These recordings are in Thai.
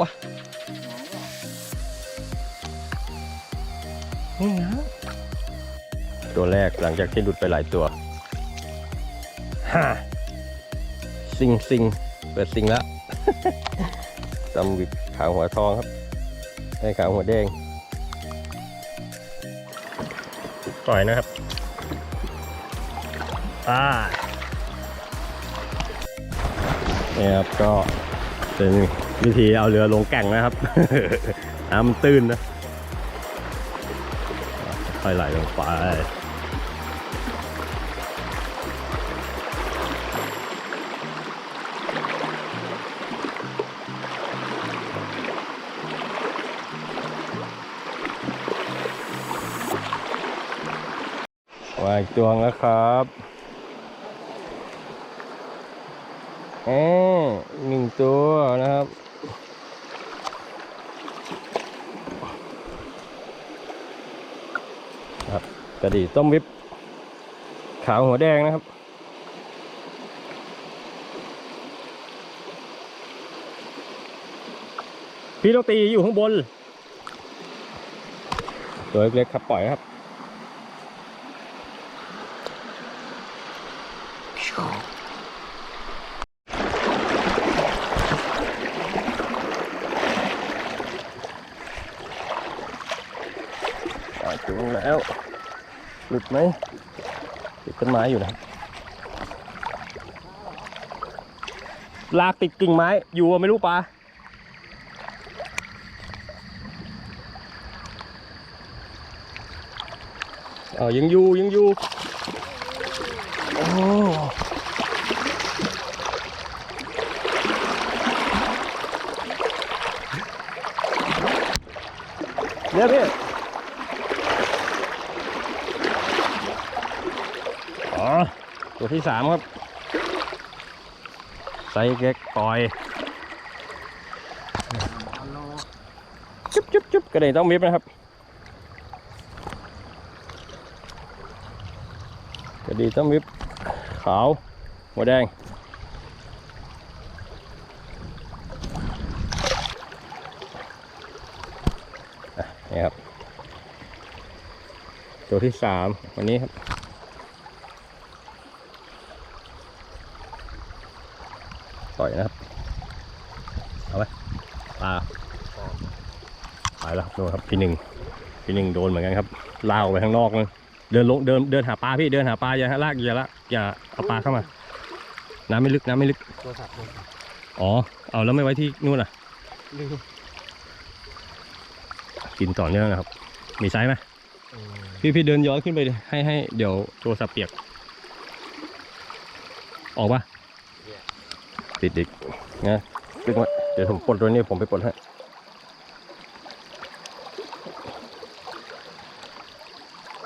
วะนี่นะตัวแรกหลังจากที่หลุดไปหลายตัวฮ่าซิงซิงเปิดซิงแล้วจำวิบขาวหัวทองครับให้ขาวหัวแดงปล่อยนะครับอ่าเนี่ยครับก็เป็น วิธีเอาเรือลงแก่งนะครับ น้ำมันตื้นนะค่อยไหลลงไปวางอีกตัวแล้วครับเอ๊หนึ่งตัวนะครับ ครับ กระดี่ต้มวิบขาวหัวแดงนะครับ พี่ต้องตีอยู่ข้างบน ตัวเล็กๆครับปล่อยนะครับ อ่าถึงแล้ว หลุดไหมติดต้นไม้อยู่นะครับลากติดกิ่งไม้ อยู่ไม่รู้ปลาเออยังอยู่ยังอยู่โอ้เนี่ยพี่ อ๋อ ตัวที่สามครับไซส์เล็กปล่อย จุ๊บจุ๊บจุ๊บกระเด็นต้องมิบนะครับ กระดีต้องมิบขาว หัวแดงอะนี่ครับ ตัวที่สามวันนี้ครับ ปล่อยนะครับ เอาไหมปลาไปแล้วโดนครับพี่หนึ่งพี่หนึ่งโดนเหมือนกันครับลากออกไปข้างนอกเลยเดินลงเดินเดินหาปลาพี่เดินหาปลาอย่าลากอย่าละอย่าเอาปลาเข้ามา น้ำไม่ลึกน้ำไม่ลึกตัวสัตว์เลยอ๋อเอาแล้วไม่ไว้ที่นู่นอะลืมกินต่อเนื่องนะครับ มีไซส์ไหมเออพี่พี่เดินย้อนขึ้นไปดิให้ให้เดี๋ยวโทรศัพท์เปียก ออกปะ ติดอีกนะดึงไว้เดี๋ยวผมปลดตัวนี้ผมไปปลดให้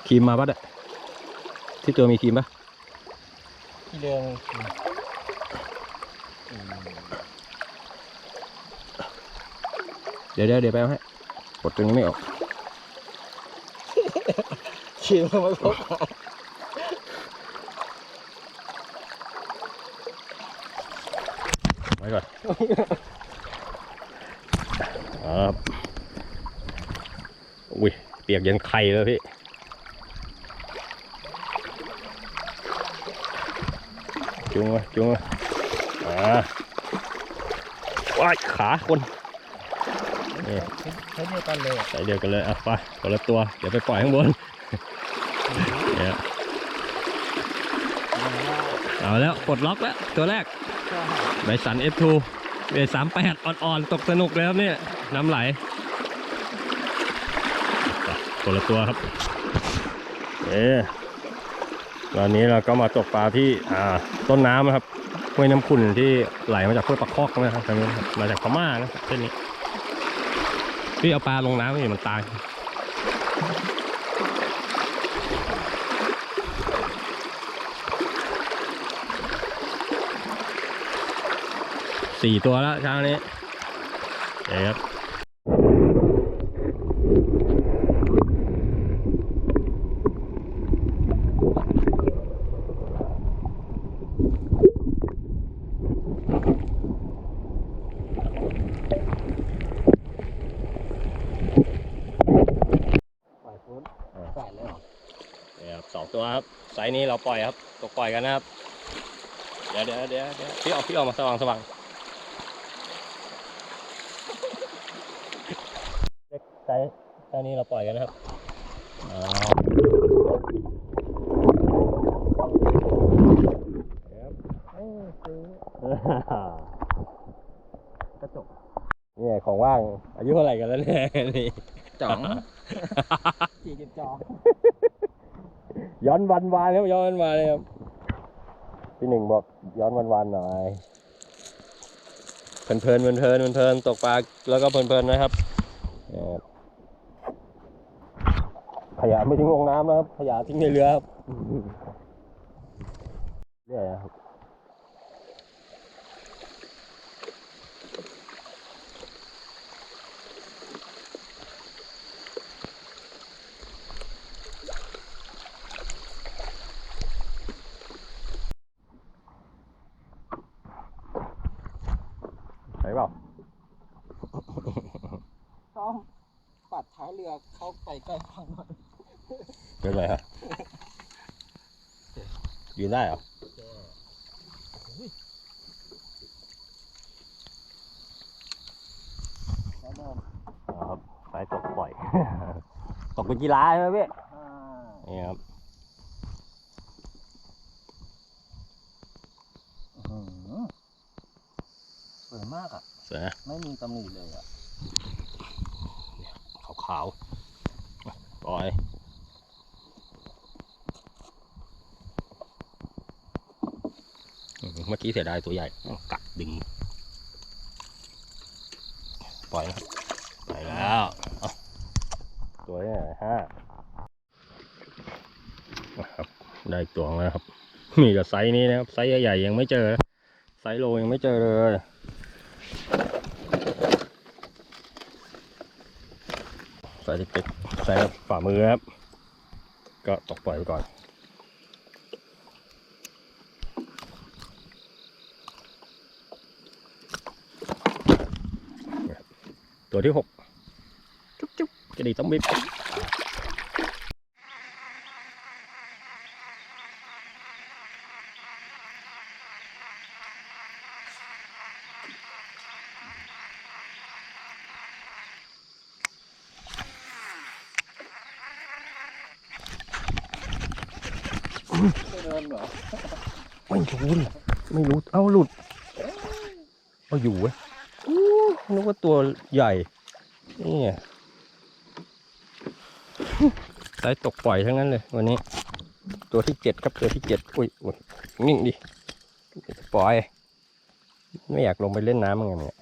ครีมมาปะเนี่ยที่ตัวมีครีมปะที่เดิมอืมเดี๋ยวเดี๋ยวเดี๋ยวไปเอาให้ปลดตัวนี้ไม่ออกชิมมาครบ ไว้ก่อนเอาละครับอุ้ยเปียกยันไข่เลยพี่จุงมาจุงมาอ่าว้ายขาคนนี่ใช้เดียวกันเลยอะใส่เดียวกันเลยอะไปคนละตัว เดี๋ยวไปปล่อยข้างบนเนี่ย เอาแล้วปลดล็อกแล้วตัวแรกไบสัน F2 เบสามแปดอ่อนๆ ตกสนุกเลยครับเนี่ยน้ำไหลคนละตัวครับเอ๊ตอนนี้เราก็มาตกปลาที่อ่าต้นน้ำนะครับห้วยน้ำขุ่นที่ไหลมาจากห้วยปะคอกนะครับทางนี้มาจากพม่านะเส้นนี้พี่เอาปลาลงน้ำนี่มันตาย สี่ตัวแล้วเช้านี้นะครับสองตัวครับไส์นี้เราปล่อยครับตกปล่อยกันนะครับ เดี๋ยวเดี๋ยวเดี๋ยวพี่ออกพี่ออกมาสว่างสว่าง ไซส์ไซส์นี้เราปล่อยกันนะครับอ๋อครับเอ้ยซื้อกระจกเนี่ยของว่างอายุเท่าไหร่กันแล้วเนี่ยนี่จ๋องสี่สิบจองย้อนวันวานครับย้อนวันวานเลยครับพี่หนึ่งบอกย้อนวันวานหน่อยเพลินเพลินเพลินเพลินเพลินตกปลาแล้วก็เพลินเพลินนะครับเนี่ยครับ ขยะไม่ทิ้งลงน้ำนะครับ ขยะทิ้งในเรือครับเรื่อยนะครับใช่เปล่าต้องปัดท้ายเรือเข้าไปใกล้ฝั่งหน่อย เป็นไรฮะยืนได้เหรอแล้วนอนอ๋อครับสายตกปล่อย ตกเป็นกีฬาใช่ไหมพี่อ่านี่ครับอื้อหือสวยมากอะสวยนะไม่มีตำหนิเลยอะขาวๆปล่อยอืม เมื่อกี้เสียดายตัวใหญ่กัดดึง ปล่อยนะครับไปแล้วเอาตัวนี้ห้านะครับได้อีกตัวแล้วครับมีแต่ไซส์นี้นะครับไซส์ใหญ่ๆยังไม่เจอ ไซส์โลยังไม่เจอเลยไซส์เล็กๆไซส์แบบฝ่ามือครับ ก็ตกปล่อยไปก่อน ตัวที่หกจุ๊บจุ๊บกระดิ่งต้องบิบไม่เดินเหรอไม่รู้ดิไม่รู้ เอ้าหลุดเอาอยู่เว้ยอู้ นึกว่าตัวใหญ่ นี่ไงสายตกปล่อยทั้งนั้นเลย วันนี้ ตัวที่เจ็ดครับตัวที่เจ็ดอุ้ยอุ้ยนิ่งดิปล่อย ไม่อยากลงไปเล่นน้ำเหมือนกันเนี่ย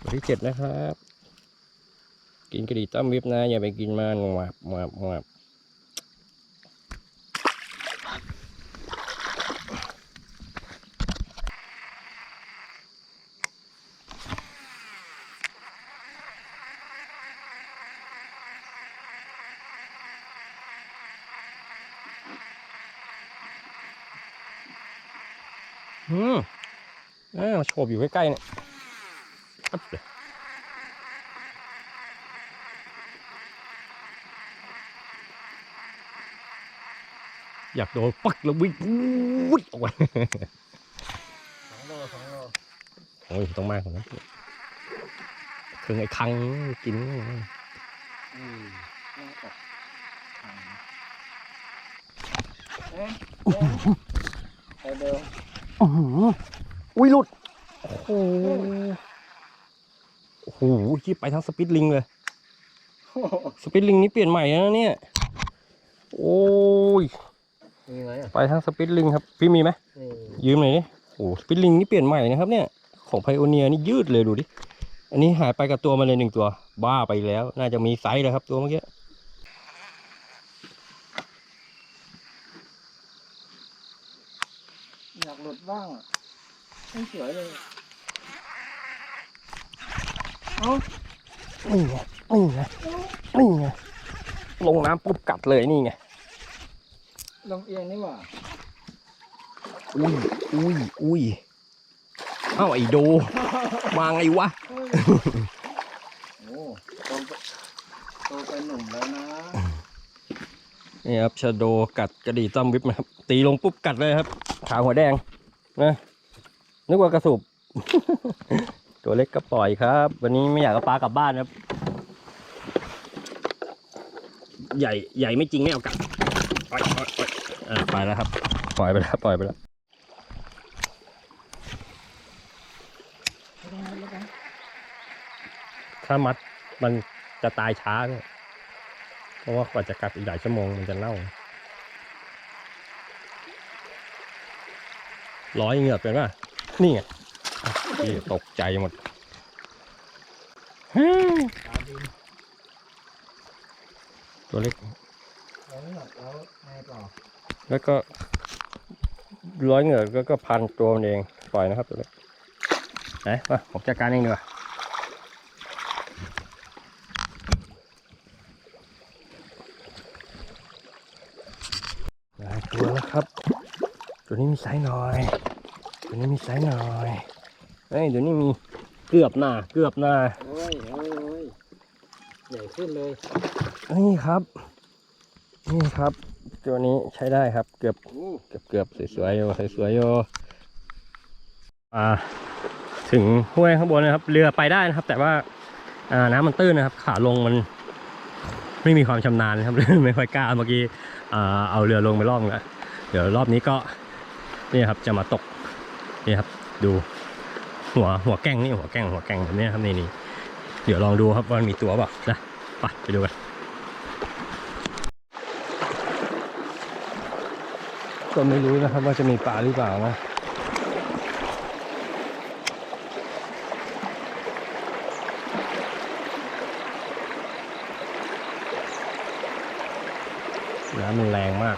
ตัวที่เจ็ดนะครับ กินกระดิ่งต้มวิบนะอย่าไปกินมันหวับหวับหวับ อืมอ้าวโฉบอยู่ใกล้ๆเนี่ยปั๊บเลยอยากโดนปักแล้ววิ่งวุ้ดออกไปสองโลสองโลโอ้ยต้องมากกว่านั้นเครื่องไอ้คังกินอืมน่าตกอ่าเอ๊ะเอ๊ะไปเดิมอื้ อหืออุ้ยหลุด โอ้โหโอ้โหที่ไปทั้งสปิดลิงเลย สปิดลิงนี่เปลี่ยนใหม่แล้วนะเนี่ย โอ้ยมีไหมอะไปทั้งสปิดลิงครับ พี่มีไหมนี่ยืมหน่อยดิโอ้สปิดลิงนี่เปลี่ยนใหม่นะครับเนี่ย ของไพโอเนียนี่ยืดเลยดูดิ อันนี้หายไปกับตัวมาเลยหนึ่งตัว บ้าไปแล้ว น่าจะมีไซส์แล้วครับตัวเมื่อกี้ อยากหลุดบ้างอะไม่สวยเลยเอ้านี่ไงนี่ไงนี่ไงลงน้ำปุ๊บกัดเลยนี่ไงลงเอียงนี่หว่าอุ้ยอุ้ยอุ้ยเอ้าไอโดมาไงวะเฮ้ยเป็นหนุ่มแล้วนะนี่ครับชาโดกัดกระดี่ต้อมวิบนะครับ ตีลงปุ๊บกัดเลยครับ ขาวหัวแดงนะนึกว่ากระสุบ ตัวเล็กก็ปล่อยครับ วันนี้ไม่อยากเอาปลากลับบ้านครับ ใหญ่ใหญ่ไม่จริงไม่เอากลับปล่อยปล่อยปล่อยอ่าไปแล้วครับ ปล่อยไปแล้วปล่อยไปแล้วถ้ามัดมันจะตายช้าเนี่ยเพราะว่ากว่าจะกัดอีกหลายชั่วโมงมันจะเน่า ร้อยเหงือกเป็นป่ะนี่ไงพี่ตกใจหมดตัวเล็กแล้วนี่แล้วไงต่อแล้วก็ร้อยเหงือกแล้วก็พันตัวมันเองปล่อยนะครับตัวเล็กไหนมาผมจัดการเองดีกว่าได้ตัวแล้วครับ ตัวนี้ มีไซส์หน่อย ตัวนี้มีไซส์หน่อยเฮ้ยเดี๋ยวนี้มีเกือบหน้าเกือบหน้าเฮ้ยเฮ้ยเฮ้ยใหญ่ขึ้นเลยนี่ครับ นี่ครับ ตัวนี้ใช้ได้ครับ เกือบอู้เกือบเกือบสวยๆอยู่สวยๆอยู่อ่าถึงห้วยข้างบนนะครับ เรือไปได้นะครับ แต่ว่าอ่าน้ำมันตื้นนะครับ ขาลงมัน ไม่มีความชำนาญนะครับไม่ค่อยกล้าเมื่อกี้อ่าเอาเรือลงไปรอบนึงแล้วเดี๋ยวรอบนี้ก็ นี่ครับจะมาตกนี่ครับดูหัวหัวแก้งนี่หัวแก้งหัวแก้งแบบนี้ครับนี่นี่เดี๋ยวลองดูครับว่ามันมีตัวเปล่านะไปไปดูกันก็ไม่รู้นะครับว่าจะมีปลาหรือเปล่านะน้ำมันแรงมาก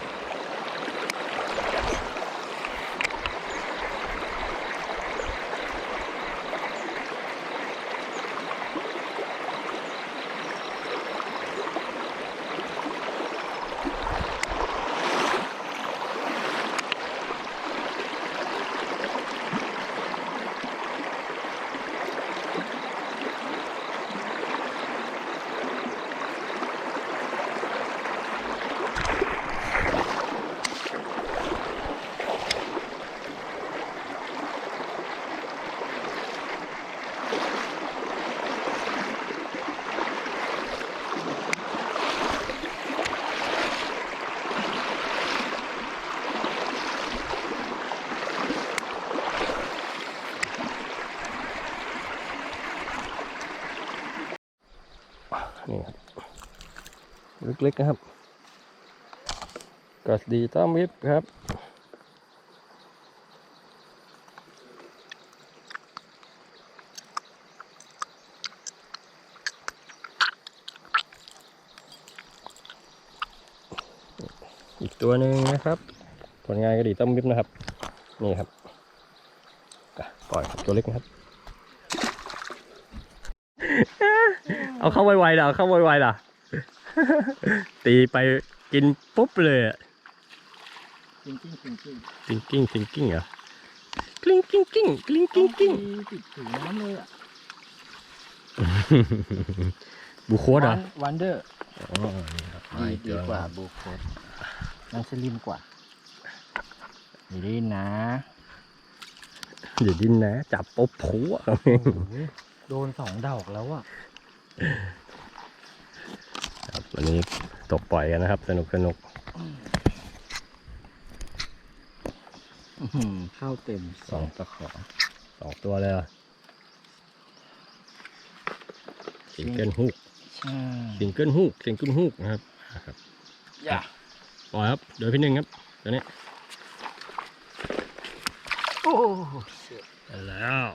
เล็กๆนะครับกระดีต้อมวิบครับอีกตัวหนึ่งนะครับ ผลงานกระดีต้อมวิบนะครับ นี่ครับปล่อยตัวเล็กนะครับ เอาเข้าไวๆนะเอเข้าไวๆนะ ตีไปกินปุ๊บเลยอะจริงจริงจริงจริงกิ้งกิ้งกิ้งกิ้งเหรอกลิ้งกิ้งกิ้งกลิ้งกิ้งกิ้งติดถึงน้ำเลยอะบูโคดเหรอวันเดอร์อ๋อนี่ครับดีดีกว่าบูโคดมันสลิมกว่าดีดีนะอย่าดิ้นนะ จับปุ๊บผัวโอ้โหโดนสองดอกแล้วอะ ครับวันนี้ตกปล่อยกันนะครับ สนุกสนุกอื้อหือเข้าเต็มสองตะขอสองตัวเลยเหรอสิงเกิลฮุกใช่สิงเกิลฮุกสิงเกิลฮุกนะครับนะครับอย่าปล่อยครับเดี๋ยวพี่หนึ่งครับตัวนี้โอ้ได้แล้ว